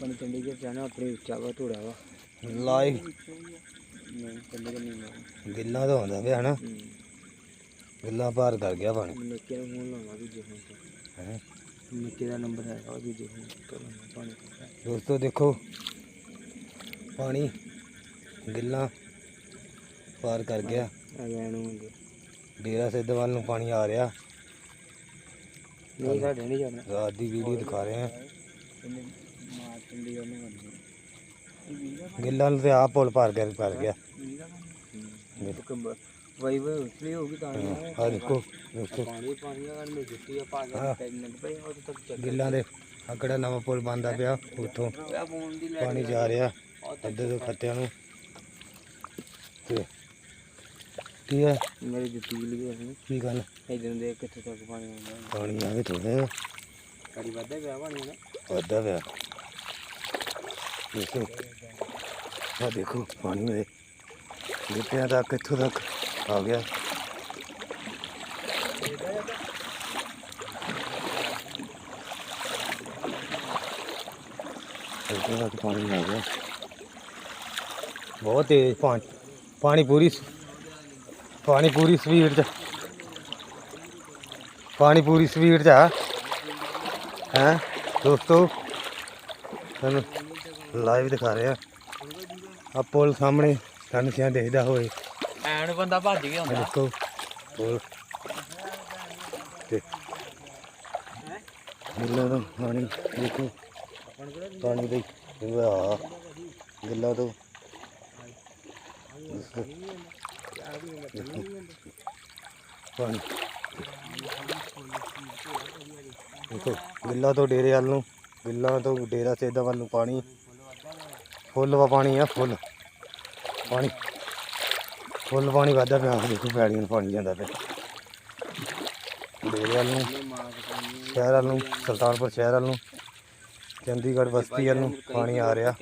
ਆਪਣੀ ਚੰਡੀਗੜ੍ਹ ਜਾਣਾ ਆਪਣੀ ਉੱਚਾ ਵਾ ਧੂੜਾ ਵਾ। ਲਾਈਵ ਨਹੀਂ ਚੰਡੀਗੜ੍ਹ ਨਹੀਂ ਜਾਣਾ। ਗਿੱਲਾਂ ਤਾਂ ਆਉਂਦਾ ਪਿਆ ਹਨਾ? ਹੂੰ। ਗਿੱਲਾਂ ਪਾਰ ਕਰ ਗਿਆ ਪਾਣੀ ਨਿੱਕੇ ਦਾ ਫੋਨ ਲਾਉਣਾ ਦੂਜੇ ਫੋਨ ਤੇ ਹੈਂ। ਨਿੱਕੇ ਦਾ ਨੰਬਰ ਹੈਗਾ ਉਹ ਦੂਜੇ ਫੋਨ ਤੋਂ ਲਾਉਣਾ ਪਾਣੀ ਪੀਣਾ। ਦੋਸਤੋ ਦੇਖੋ। ਪਾਣੀ ਗਿੱਲਾਂ ਪਾਰ ਕਰ ਗਿਆ। ਆ ਲੈਣ ਹੁੰਦੇ ਡੇਰਾ ਸਿੱਧ ਵੱਲ ਨੂੰ ਪਾਣੀ ਆ ਰਿਹਾ। ਨਹੀਂ ਸਾਡੇ ਨਹੀਂ ਜਾਣਾ। ਰਾਤ ਦੀ ਵੀਡੀਓ ਦਿਖਾ ਰਹੇ ਹਾਂ ਗਿੱਲਾਂ ਤੇ ਆਪ ਪੁਲ ਪਾਰ ਕਰ ਕਰ ਗਿਆ। ਵਈ ਵਈ ਉਸਲੀ ਹੋਗੀ ਤਾਂ ਆ ਦੇਖੋ। ਦੋਸਤੋ ਪਾਣੀ ਪਾਣੀ ਦਾ ਮੈਂ ਜੁੱਤੀ ਆ ਪਾ ਹਾਂ। ਕੇ ਟੈਨ ਪਈ ਉਹ ਤੱਕ ਚੱਲ ਗਿੱਲਾਂ ਦੇ ਆ ਕਿਹੜਾ ਨਵਾਂ ਪੁਲ ਬੰਦਾ ਪਿਆ ਉੱਥੋਂ ਦੀ ਪਾਣੀ ਜਾ ਰਿਹਾ ਅੱਧੇ ਤੋਂ ਖੱਤਿਆਂ ਨੂੰ। ਤੇ ਕੀ ਹੈ? ਮੇਰੀ ਜੁੱਤੀ ਲਈ ਕੀ ਗੱਲ? ਇਦਾਂ ਦੇ ਕਿੱਥੇ ਤੱਕ ਪਾਣੀ ਆਉਂਦਾ ਪਾਣੀ ਆਵੇ ਥੋੜਾ ਕੜੀ ਵੱਧਦਾ ਪਿਆ ਪਾਣੀ ਨਾ ਵੱਧਦਾ ਪਿਆ। ਦੇਖੋ ਆ ਦੇਖੋ ਪਾਣੀ ਮੇਰੇ ਗਿੱਟਿਆਂ ਤੱਕ ਕਿੱਥੋਂ ਤੱਕ ਆ ਗਿਆ ਇੱਥੇ ਤੱਕ ਪਾਣੀ ਆ ਗਿਆ ਬਹੁਤ ਤੇਜ਼ ਪਾਣੀ ਪਾਣੀ ਪੂਰੀ ਸ- ਪਾਣੀ ਪੂਰੀ ਸਪੀਡ 'ਚ ਪਾਣੀ ਪੂਰੀ ਸਪੀਡ 'ਚ ਆ ਹੈ ਦੋਸਤੋ ਤੁਹਾਨੂੰ ਲਾਈਵ ਦਿਖਾ ਰਹੇ ਆ। ਪੁਲ ਸਾਹਮਣੇ ਤੁਹਾਨੂੰ ਸਿਆਂ ਦੇਖਦਾ ਹੋਏ ਐਨ ਬੰਦਾ ਭੱਜ ਗਿਆ ਆ ਦੇਖੋ ਪੁਲ। ਤੇ ਗਿੱਲਾ ਤੋਂ ਪਾਣੀ ਦੇਖੋ। ਪਾਣੀ ਦੇ ਵਾਹ ਗਿੱਲਾ ਤੋਂ। ਪਾਣੀ। ਦੇਖੋ ਗਿੱਲਾ ਤੋਂ ਡੇਰੇ ਵੱਲ ਨੂੰ ਗਿੱਲਾ ਤੋਂ ਡੇਰਾ ਸੇਦਾ ਵੱਲ ਨੂੰ ਪਾਣੀ। ਫੁੱਲ ਵਾ ਪਾਣੀ ਆ, ਫੁੱਲ। ਪਾਣੀ। ਫੁੱਲ ਪਾਣੀ ਵੱਧਦਾ ਪਿਆ ਆਹ ਦੇਖੋ ਪੈੜੀਆਂ ਨੂੰ ਪਾਣੀ ਜਾਂਦਾ ਪਿਆ। ਡੇਰੇ ਵੱਲ ਨੂੰ, ਸ਼ਹਿਰ ਵੱਲ ਨੂੰ, ਸੁਲਤਾਨਪੁਰ ਸ਼ਹਿਰ ਵੱਲ ਨੂੰ, ਚੰਡੀਗੜ੍ਹ ਬਸਤੀ ਵੱਲ ਨੂੰ ਪਾਣੀ ਆ ਰਿਹਾ।